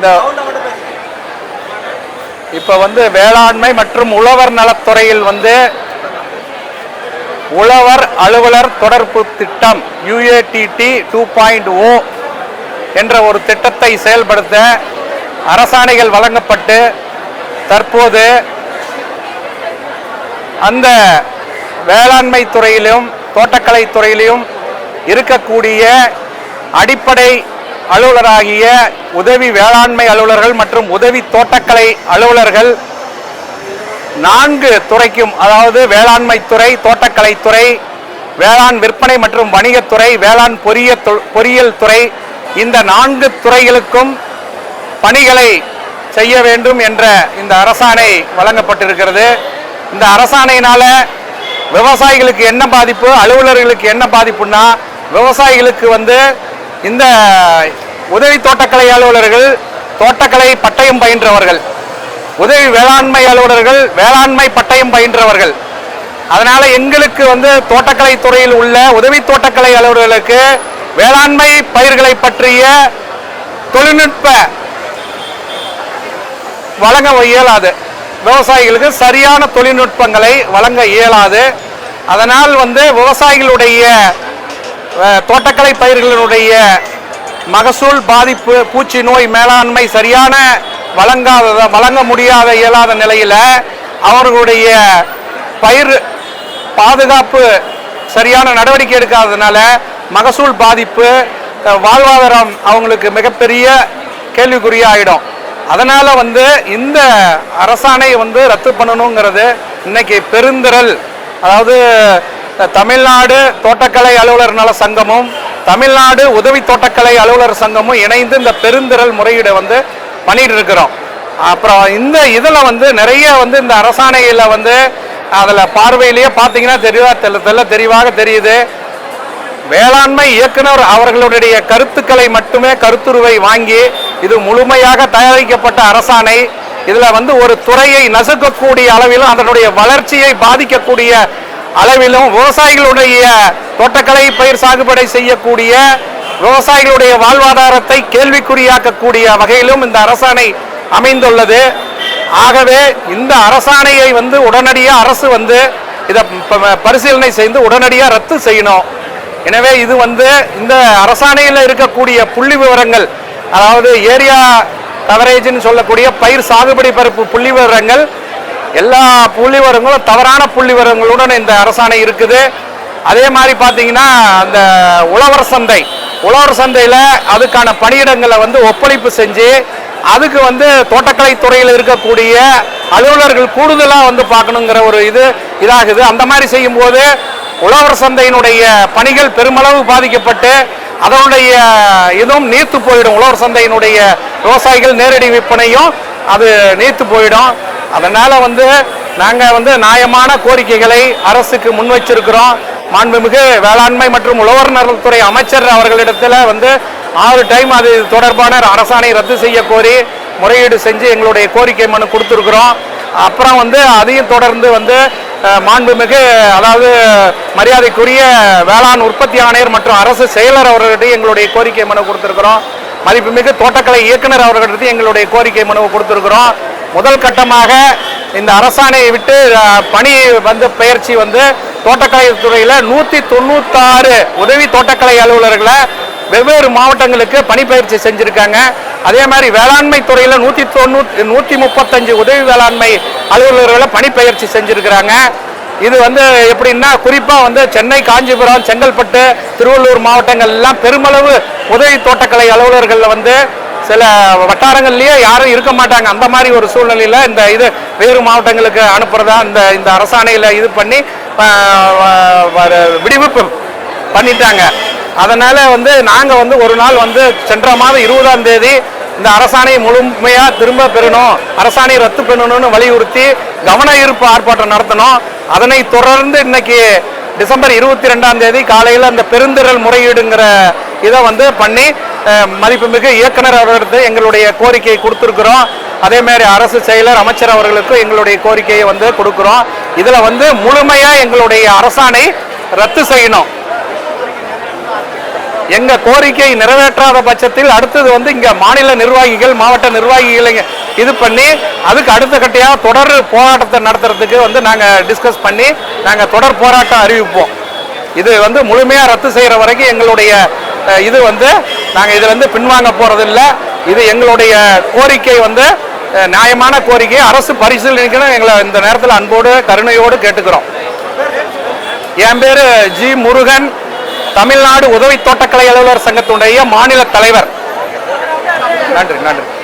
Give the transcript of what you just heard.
இந்த இப்போ வந்து வேளாண்மை மற்றும் உழவர் நலத்துறையில் வந்து உழவர் அலுவலர் தொடர்பு திட்டம் யுஏடிடி டூ பாயிண்ட் ஓ என்ற ஒரு திட்டத்தை செயல்படுத்த அரசாணைகள் வழங்கப்பட்டு தற்போது அந்த வேளாண்மை துறையிலும் தோட்டக்கலை துறையிலும் இருக்கக்கூடிய அடிப்படை அலுவலராகிய உதவி வேளாண்மை அலுவலர்கள் மற்றும் உதவி தோட்டக்கலை அலுவலர்கள் நான்கு துறைக்கும் அதாவது வேளாண்மை துறை தோட்டக்கலைத்துறை வேளாண் விற்பனை மற்றும் வணிகத்துறை வேளாண் பொரிய பொறியியல் துறை இந்த நான்கு துறைகளுக்கும் பணிகளை செய்ய வேண்டும் என்ற இந்த அரசாணை வழங்கப்பட்டிருக்கிறது. இந்த அரசாணையினால விவசாயிகளுக்கு என்ன பாதிப்பு அலுவலர்களுக்கு என்ன பாதிப்புன்னா விவசாயிகளுக்கு வந்து இந்த உதவி தோட்டக்கலை அலுவலர்கள் தோட்டக்கலை பட்டயம் பயின்றவர்கள் உதவி வேளாண்மை அலுவலர்கள் வேளாண்மை பட்டயம் பயின்றவர்கள். அதனால எங்களுக்கு வந்து தோட்டக்கலை துறையில் உள்ள உதவி தோட்டக்கலை அலுவலர்களுக்கு வேளாண்மை பயிர்களை பற்றிய தொழில்நுட்ப வழங்க இயலாது. விவசாயிகளுக்கு சரியான தொழில்நுட்பங்களை வழங்க இயலாது. அதனால் வந்து விவசாயிகளுடைய தோட்டக்கலை பயிர்களினுடைய மகசூல் பாதிப்பு பூச்சி நோய் மேலாண்மை சரியான வழங்காத வழங்க முடியாத இயலாத நிலையில் அவர்களுடைய பயிர் பாதுகாப்பு சரியான நடவடிக்கை எடுக்காததுனால மகசூல் பாதிப்பு வாழ்வாதாரம் அவங்களுக்கு மிகப்பெரிய கேள்விக்குறியாகிடும் அதனால் வந்து இந்த அரசாணை வந்து ரத்து பண்ணணுங்கிறது இன்னைக்கு பெருந்திரல் அதாவது தமிழ்நாடு தோட்டக்கலை அலுவலர் நல சங்கமும் தமிழ்நாடு உதவி தோட்டக்கலை அலுவலர் சங்கமும் இணைந்து இந்த பெருந்திரல் முறையீடை வந்து பண்ணிட்டு இருக்கிறோம் அப்புறம் இந்த இதில் வந்து நிறைய வந்து இந்த அரசாணையில் வந்து அதில் பார்வையிலேயே பார்த்தீங்கன்னா தெளிவாக தெல்ல தெல்ல தெளிவாக தெரியுது. வேளாண்மை இயக்குனர் அவர்களுடைய கருத்துக்களை மட்டுமே கருத்துருவை வாங்கி இது முழுமையாக தயாரிக்கப்பட்ட அரசாணை. இதில் வந்து ஒரு துறையை நசுக்கக்கூடிய அளவிலும் அதனுடைய வளர்ச்சியை பாதிக்கக்கூடிய அளவிலும் விவசாயிகளுடைய தோட்டக்கலை பயிர் சாகுபடி செய்யக்கூடிய விவசாயிகளுடைய வாழ்வாதாரத்தை கேள்விக்குறியாக்கக்கூடிய வகையிலும் இந்த அரசாணை அமைந்துள்ளது. ஆகவே இந்த அரசாணையை வந்து உடனடியாக அரசு வந்து இதை ப- பரிசீலனை செய்து உடனடியாக ரத்து செய்யணும். எனவே இது வந்து இந்த அரசாணையில் இருக்கக்கூடிய புள்ளி விவரங்கள் அதாவது ஏரியா கவரேஜ்னு சொல்லக்கூடிய பயிர் சாகுபடி பரப்பு புள்ளி விவரங்கள் எல்லா புள்ளிவரங்களும் தவறான புள்ளிவரங்களுடன் இந்த அரசாணை இருக்குது. அதே மாதிரி பார்த்தீங்கன்னா அந்த உழவர் சந்தை உழவர் சந்தையில் அதுக்கான பணியிடங்களை வந்து ஒப்பளிப்பு செஞ்சு அதுக்கு வந்து தோட்டக்கலை துறையில் இருக்கக்கூடிய அலுவலர்கள் கூடுதலாக வந்து பார்க்கணுங்கிற ஒரு இது இதாகுது. அந்த மாதிரி செய்யும்போது உழவர் சந்தையினுடைய பணிகள் பெருமளவு பாதிக்கப்பட்டு அதனுடைய இதுவும் நீர்த்து போயிடும். உழவர் சந்தையினுடைய விவசாயிகள் நேரடி விற்பனையும் அது நீர்த்து போயிடும். அதனால் வந்து நாங்கள் வந்து நியாயமான கோரிக்கைகளை அரசுக்கு முன் வச்சிருக்கிறோம். மாண்புமிகு வேளாண்மை மற்றும் உழவர் நலத்துறை அமைச்சர் அவர்களிடத்தில் வந்து ஆறு டைம் அது தொடர்பான அரசாணை ரத்து செய்ய கோரி முறையீடு செஞ்சு எங்களுடைய கோரிக்கை மனு கொடுத்துருக்குறோம். அப்புறம் வந்து அதையும் தொடர்ந்து வந்து மாண்புமிகு அதாவது மரியாதைக்குரிய வேளாண் உற்பத்தி ஆணையர் மற்றும் அரசு செயலர் அவர்களிடையே எங்களுடைய கோரிக்கை மனு கொடுத்துருக்குறோம். மதிப்புமிகு தோட்டக்கலை இயக்குனர் அவர்களிடத்தையும் எங்களுடைய கோரிக்கை மனுவை கொடுத்துருக்குறோம். முதல் கட்டமாக இந்த அரசாணையை விட்டு பணி வந்து பயிற்சி வந்து தோட்டக்கலை துறையில் நூற்றி தொண்ணூத்தாறு உதவி தோட்டக்கலை அலுவலர்களை வெவ்வேறு மாவட்டங்களுக்கு பணிப்பயிற்சி செஞ்சுருக்காங்க. அதே மாதிரி வேளாண்மை துறையில் நூற்றி தொண்ணூற்றி நூற்றி முப்பத்தஞ்சு உதவி வேளாண்மை அலுவலர்களை பணிப்பயிற்சி செஞ்சுருக்கிறாங்க. இது வந்து எப்படின்னா குறிப்பாக வந்து சென்னை காஞ்சிபுரம் செங்கல்பட்டு திருவள்ளூர் மாவட்டங்கள் எல்லாம் பெருமளவு உதவி தோட்டக்கலை அலுவலர்களில் வந்து சில வட்டாரங்கள்லேயே யாரும் இருக்க மாட்டாங்க. அந்த மாதிரி ஒரு சூழ்நிலையில் இந்த இது வேறு மாவட்டங்களுக்கு அனுப்புறதா இந்த இந்த அரசாணையில் இது பண்ணி விடுவிப்பு பண்ணிட்டாங்க. அதனால் வந்து நாங்கள் வந்து ஒரு நாள் வந்து சென்ற மாதம் இருபதாம் தேதி இந்த அரசாணையை முழுமையாக திரும்ப பெறணும் அரசாணை ரத்து பண்ணணும்னு வலியுறுத்தி கவன ஈர்ப்பு ஆர்ப்பாட்டம் நடத்தணும். அதனை தொடர்ந்து இன்னைக்கு டிசம்பர் இருபத்தி ரெண்டாம் தேதி காலையில் அந்த பெருந்திரல் முறையீடுங்கிற இதை வந்து பண்ணி மதிப்புமிகு இயக்குனர் அவர்களுக்கு எங்களுடைய கோரிக்கையை கொடுத்துருக்குறோம். அதே மாதிரி அரசு செயலர் அமைச்சர் அவர்களுக்கும் எங்களுடைய கோரிக்கையை வந்து கொடுக்குறோம். இதில் வந்து முழுமையாக எங்களுடைய அரசாணை ரத்து செய்யணும். எங்க கோரிக்கை நிறைவேற்றாத பட்சத்தில் அடுத்தது வந்து இங்க மாநில நிர்வாகிகள் மாவட்ட நிர்வாகிகளை இது பண்ணி அதுக்கு அடுத்த கட்டையாக தொடர் போராட்டத்தை நடத்துறதுக்கு வந்து நாங்க டிஸ்கஸ் பண்ணி நாங்க தொடர் போராட்டம் அறிவிப்போம். இது வந்து முழுமையா ரத்து செய்யற வரைக்கும் எங்களுடைய இது வந்து நாங்கள் இதில் இருந்து பின்வாங்க போகிறதில்ல இது எங்களுடைய கோரிக்கை வந்து நியாயமான கோரிக்கை. அரசு பரிசீலனைக்கணும் எங்களை இந்த நேரத்தில் அன்போடு கருணையோடு கேட்டுக்கிறோம். என் பேர் ஜி முருகன். தமிழ்நாடு உதவி தோட்டக்கலை அலுவலர் சங்கத்துடைய மாநில தலைவர். நன்றி நன்றி.